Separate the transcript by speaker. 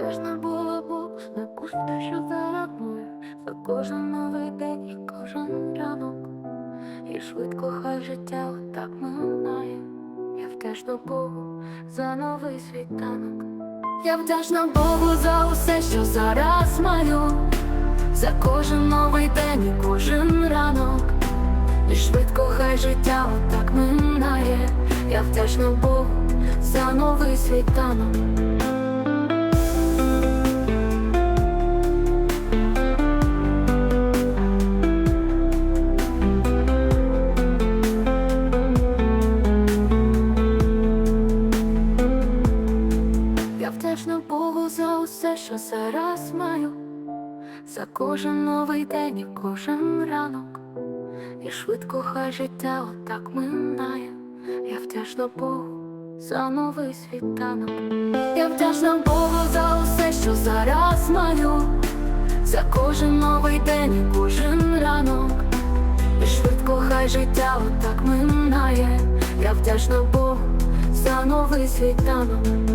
Speaker 1: вдячна Богу за кожне, що зарадує, за кожен новий день і кожен ранок. І швидко хай життя отак минає. Я вдячна Богу за новий світанок. Я вдячна Богу за усе, що зараз маю, за кожен новий день і кожен ранок. І швидко хай життя отак минає. Я вдячна Богу за новий світанок. Богу за усе, що зараз маю, за кожен новий день і кожен ранок. І швидко хай життя отак минає. Я вдячна Богу за новий світанок. Я вдячна Богу за усе, що зараз маю, за кожен новий день і кожен ранок. І швидко хай життя отак минає. Я вдячна Богу за новий світанок.